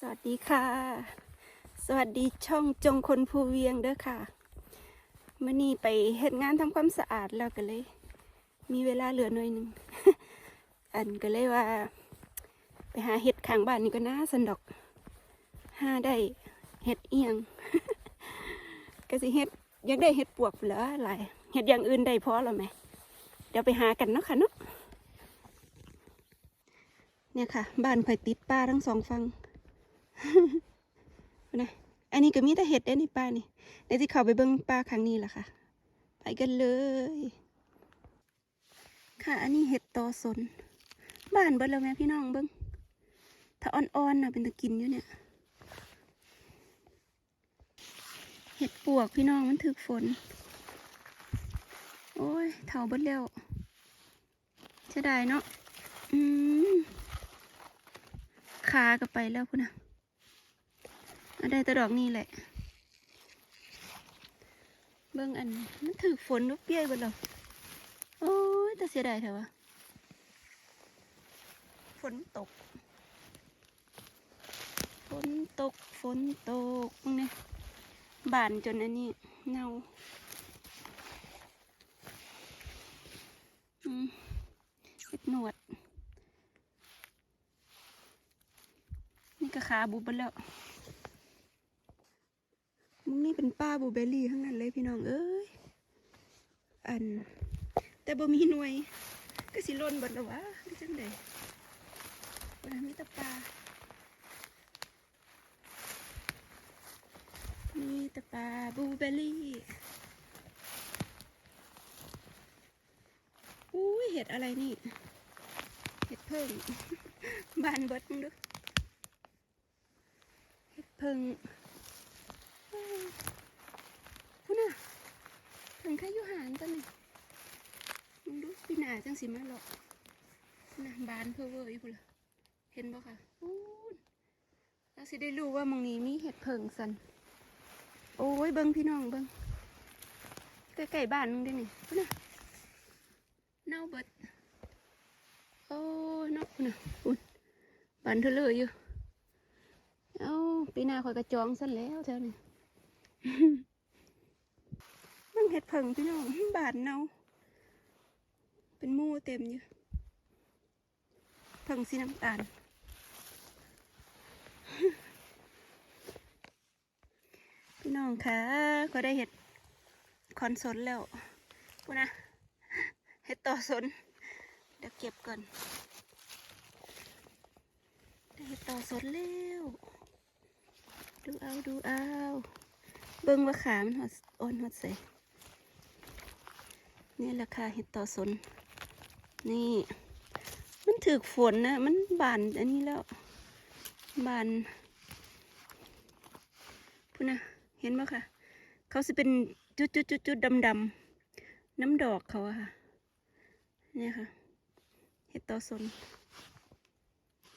สวัสดีค่ะ สวัสดีช่องจงคนภูเวียงเด้อค่ะมื่อนี้ไปเฮ็ดงานทำความสะอาดแล้วก็เลย มีเวลาเหลือหน่อยหนึ่งอันก็เลยว่า ไปหาเห็ดข้างบ้านนี่ก็น่าสนดอกหาได้เห็ดเอียงก็สิเห็ดอยากได้เห็ดปวกเหรอหลายเห็ดอย่างอื่นได้พอหรอไหมเดี๋ยวไปหากันเนาะค่ะเนาะเนี่ยค่ะ บ้านข่อยติดป้าทั้งสองฝั่ง นะอันนี้ก็มีแต่เห็ดได้ในป่านี่เดี๋ยวที่เขาไปเบิ้งป่าครั้งนี้แหละค่ะ ไปกันเลย ค่ะ อันนี้เห็ดตอสน บ้านเบิ้แล้วแม่พี่น้องเบิ้งถ้าอ่อนๆนะเป็นตะกินอยู่เนี่ย เห็ดปวกพี่น้องมันถึกฝน โอ้ยเถาเบิ้แล้วเสียดายเนาะ อืมขาก็ไปแล้วพุ่นนะ ได้แต่ดอกนี่แหละ เบิ่งอันมันถือฝนลูกเปี้ยบิดแล้วโอ้ยแต่เสียดายเถอะวะฝนตก ฝนตก ฝนตกเนี่ยบานจนอันนี้เน่าอืมหนวด นี่ก็ขาบุบไปแล้ว มึงนี่เป็นป้าบูเบอรี่ทั้งนั้นเลยพี่น้องเอ้ย อัน แต่บ่มีหน่วย ก็สิล่นเบดล้วะนี่จังไดวันนั้นมีแต่ปลามีแต่ปลาบูเบอรี่อุ้ยเห็ดอะไรนี่ เห็ดเพิ่งบานเบิดมึงดูเห็ดเพิ่ง พุ่นน่ะถึงแค่ อยู่หานตัวนี่มึงดูปีหนาจังสิมาหรอกนะบานเพอเวอร์อยู่พุ่นละเห็นบ่ค่ะอู้แล้วสิได้รู้ว่ามองนี้มีเห็ดเพิงสัน โอ้ยเบิ้งพี่น้องเบิ้งใกล้ๆบ้านมึงเด้นี่พุ่นน่ะเน่าเบิดโอ้ยนาะพุ่นน่ะพุ่นบานเธอเลยอยู่ เอ้าปีหน้าคอยกระจองสันแล้วแถวนี้ มันเห็ดเผิงพี่น้องบาดเนาเป็นมูเต็มอยู่เผิงสีน้ำตาลพี่น้องคะก็ได้เห็ดคอนสนแล้วพูนะเห็ดต่อสนเดี๋ยวเก็บก่อนได้เห็ดต่อสนแล้วดูเอาดูเอาเบิ่งว่าขามันหดอ่อนหดใส่ นี่แหละค่ะเห็ดต่อสน นี่ มันถือฝนนะ มันบานอันนี้แล้ว บานพูนะเห็นไหมค่ะ เขาจะเป็นจุดจุดจุดจุดดำดำๆน้ำดอกเขาอะค่ะ เนี่ยค่ะ เห็ดต่อสน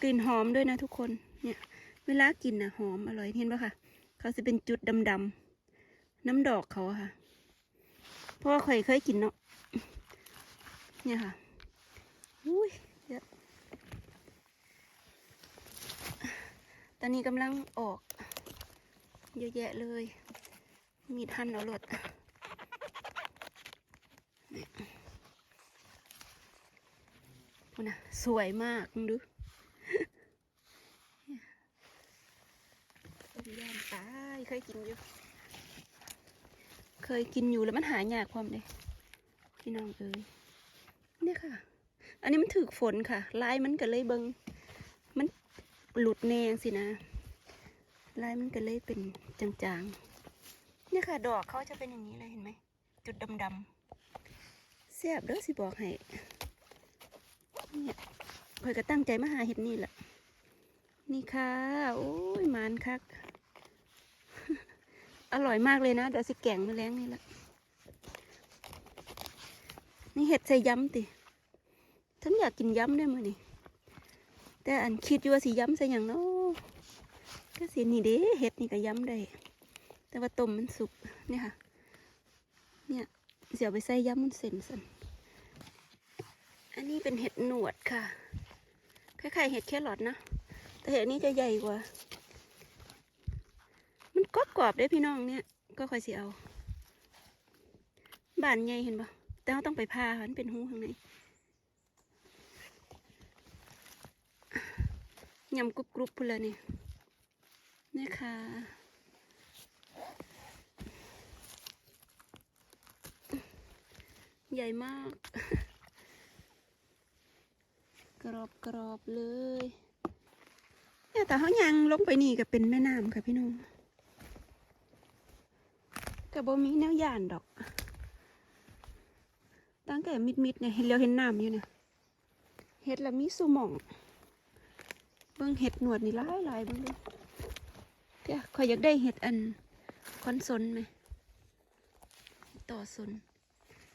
กลิ่นหอมด้วยนะทุกคน เนี่ย เวลากินนะหอมอร่อยเห็นปะค่ะ เขาจะเป็นจุดดำๆน้ำดอกเขาอะค่ะ เพราะว่าเคยเคยกินเนาะ เนี่ยค่ะ อุ้ยเยอะตอนนี้กำลังออก เยอะแยะเลย มีทันเอารถพูนะสวยมากมึงดูต้มยำตายเคยกินอยู่ เคยกินอยู่แล้วมันหายากความเลยพี่น้องเอ้ยเนี่ยค่ะ อันนี้มันถือฝนค่ะ ลายมันก็เลยเบิงมันหลุดแนงสินะ ลายมันก็เลยเป็นจางๆเนี่ยค่ะ ดอกเขาจะเป็นอย่างนี้เลยเห็นไหม จุดดำๆแซ่บเด้อสิบอกให้เนี่ยเพื่อก็ตั้งใจมาหาเห็ดนี่แหละนี่ค่ะ โอ้ยมานคัก อร่อยมากเลยนะ เดี๋ยวสิแกงมาแล้งนี่แหละ นี่เห็ดใส่ยำติฉันอยากกินยำได้มั้ยนี่แต่อันคิดอยู่ว่าสิยำใส่อย่างเนาะก็สินี่เด้เห็ดนี่ก็ยำได้ แต่ว่าต้มมันสุกเนี่ยค่ะ เนี่ยเสียวไปใส่ยำมันเส้นสันอันนี้เป็นเห็ดหนวดค่ะ คล้ายๆเห็ดแครอทนะ แต่เห็ดนี้จะใหญ่กว่าก็กรอบได้พี่น้องเนี่ย ก็ค่อยสิเอา บานใหญ่เห็นปะ แต่เราต้องไปพามันเป็นหูข้างในยำกรุบกรุบพูนเลยนี่นี่ค่ะใหญ่มาก กรอบกรอบๆเลยเนี่ยแต่เขายังลงไปนี่ก็เป็นแม่น้ำค่ะพี่น้องกับบ่มีแนวย่านดอก แต่มิดๆเนี่ยเห็นเลียวเห็นน้ำอยู่เนี่ยเห็ดละมีสุหมองเบิ่งเห็ดหนวดนี่หลายหลายๆเบิ่งดูเดี๋ยวขอยอยากได้เห็ดอันคอนซนไหมต่อซน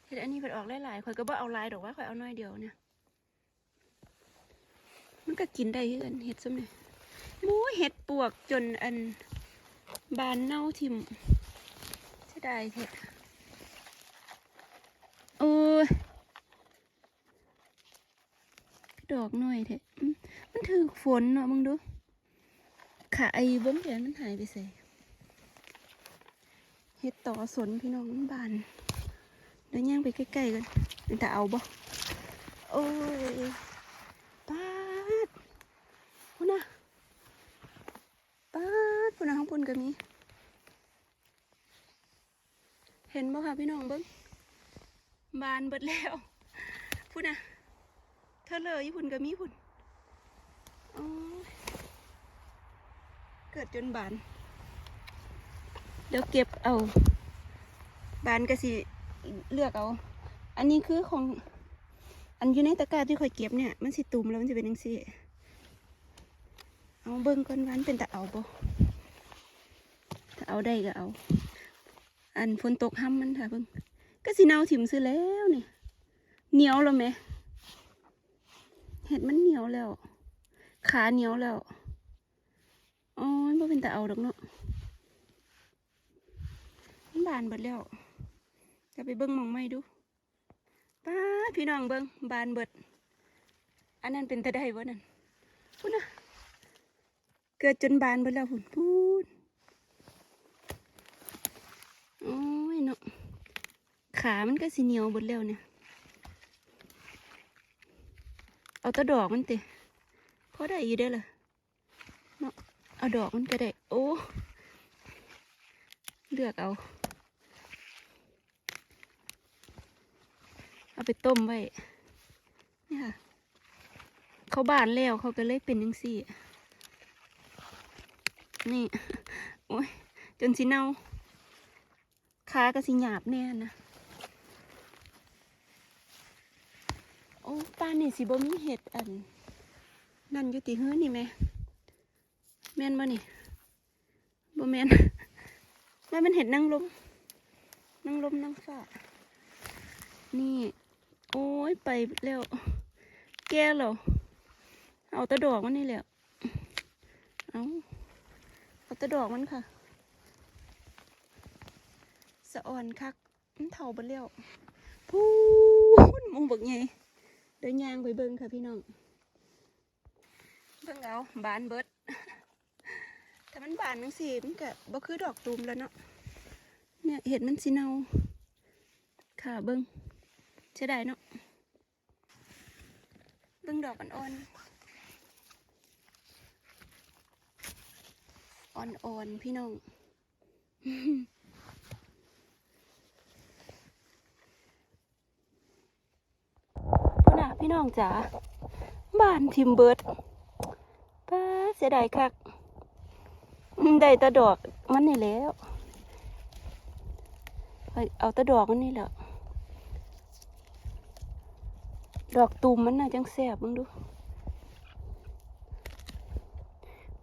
เห็ดอันนี้เพิ่นออกหลายๆขอยก็บ่เอาลายดอกว่าขอยเอาน้อยเดียวเนี่ยมันก็กินได้คือกันเห็ดซุมนี่โอ้เห็ดปวกจนอันบานเน่าทิมเสียดายเห็ดโอ้ยด อกหน่อยเถอะมันถือฝนเนาะมึงดูขาไอ้เบิ้งเดี๋ยวมันหายไปใส่เห็ดต่อสนพี่น้องมันบานเดี๋ยวย่างไปใกล้ๆกันเป็นแต่เอาบ่โอ้ยป้าดพุ่นนะป้าดพุ่นนะข้างบนก็มีเห็นบ่ค่ะพี่น้องเบิ้งบานเบิดแล้วพุ่นนะ อเลยพุ่นก็มีพุ่นเกิดจนบาน เดี๋ยวเก็บเอา บานก็สิเลือกเอา อันนี้คือของ อันอยู่ในตะกร้าที่คอยเก็บเนี่ย มันสิตุ่มแล้วมันจะเป็นยังซี่เอาเบิ่งก่อนวันเป็นตะเอาบ่ถ้าเอาได้ก็เอา อันฝนตกห้ำมันค่ะเบิ่งก็สิเนาถิ่มซื้อแล้วนี่เหนียวแล้วไหม ห็ดมันเหนียวแล้ว ขาเหนียวแล้วอ๋อมันเป็นแตะเอาดอกเนาะมันบานเบิดแล้วจะไปเบิ้งมองไม่ดูป้าพี่น้องเบิ้งบานเบิด อันนั้นเป็นตะไดวะนั่นพูดนะเกิดจนบานเบิดแล้วพุ่นพูดโอ้ยเนาะขามันก็สีเหนียวเบิดแล้วเนี่ย เอาแตะดอกมันติพอได้อยู่ได้ละเนาะเอาดอกมันก็ได้ โอ้เลือกเอา เอาไปต้มไว้นี่ค่ะ เขาบานแล้วเขาก็เลยเป็นยังสี่ นี่ โอ้ยจนสิเน่าขาก็สิหยาบแน่นะ โอ้ ป้านนี่สิบ่มีเห็ดอัน นั่นอยู่ติเฮือนี่แม่แม่นบ่นี่บ่แม่นว่ามันเห็ดนั่งลมนั่งลมนั่งฝ้านี่ โอ้ยไปแล้ว แก่แล้ว เอาตะดอกมันนี่แหละเอาเอาตะดอกมันค่ะ สะอ่อนคักมันเท่าไปแล้วพูนมองบักไง เดินยางไปเบิ่งค่ะพี่น้อง เบิ่งเอาบานเบิดแต่มันบานนังสิมันก็บ่คือดอกตูมแล้วเนาะเนี่ยเห็ดมันสิเนาค่ะเบิ่งใช่ได้เนาะเบิ่งดอกอ่อนๆอ่อนๆพี่น้อง พี่น้องจ๋าบ้านทิมเบิร์ดป้าเสียดายคักได้ตะดอกมันนี่แล้วเอาเอาแตะดอกมันนี่แหละดอกตูมมันน่าจังแสบมึงดู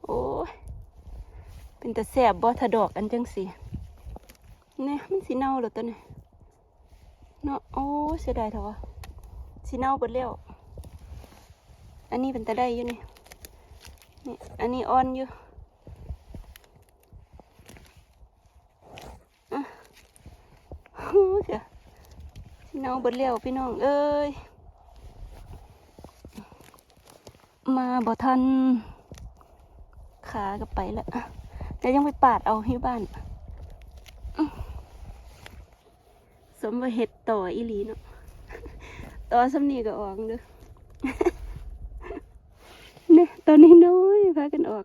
โอ้เป็นแต่แสบบ่ถ้าดอกอันจังสีเนี่ยมันสีเน่าแล้วตัวนี่ยเนาะโอ้เสียดายเถอะ สีเน่าเบิดแล้วอันนี้เป็นตะได้อยู่นี่นี่ อันนี้อ่อนอยู่อะโอ้ยเสียสีเน่าเบิดแล้วพี่น้องเอ้ย มาบ่ทัน ขาก็ไปละแล้วยังไปปาดเอาให้บ้าน สมว่าเห็ดต่ออีหลีเนาะ ต่อสำนีก็ออกเด้อเนี่ยตอนนี้น้อยพากันออก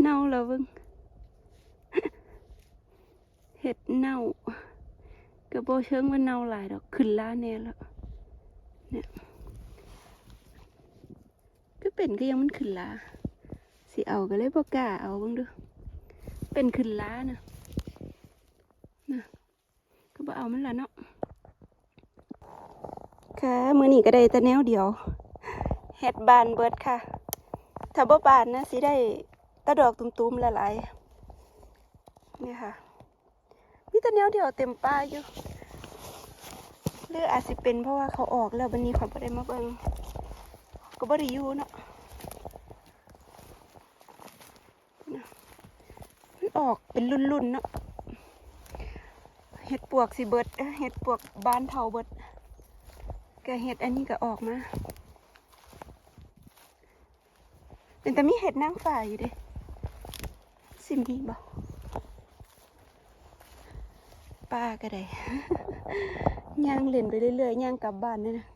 เน่าแล้วเบิ่งเห็ดเน่าก็บ่เชิงว่าเน่าหลายดอกขึ้นล้าแน่แล้วเนี่ยก็เป็นก็ยังมันขึ้นล้าสิเอาก็เลยบ่กล้าเอาเบิ่งเดูเป็นขึ้นล้านะนะก็บ่เอามันละเนาะ มือนี้ก็ได้แต่แนวเดียวเห็ดบานเบิดค่ะ ถ้าบ่บานนะสิได้ตะดอกตุ้มๆหลายนี่ค่ะมีแต่แนวเดียวเต็มป่าอยู่หรืออาจสิเป็นเพราะว่าเขาออกแล้ววันนี้เขาบ่ได้มาเบิงก็บ่ได้อยู่เนาะมันออกเป็นรุ่นๆเนาะเห็ดปวกสิเบิดเอ้อเห็ดปวกบานเทาเบิด กเห็ดอันนี้ก็ออกมาเป็นแต่มีเห็ดนางฟ้าอยู่เด้สิมีบอกป้าก็ได้ย่างเล่นไปเรื่อยๆย่างกลับบ้านเนี่ยนะ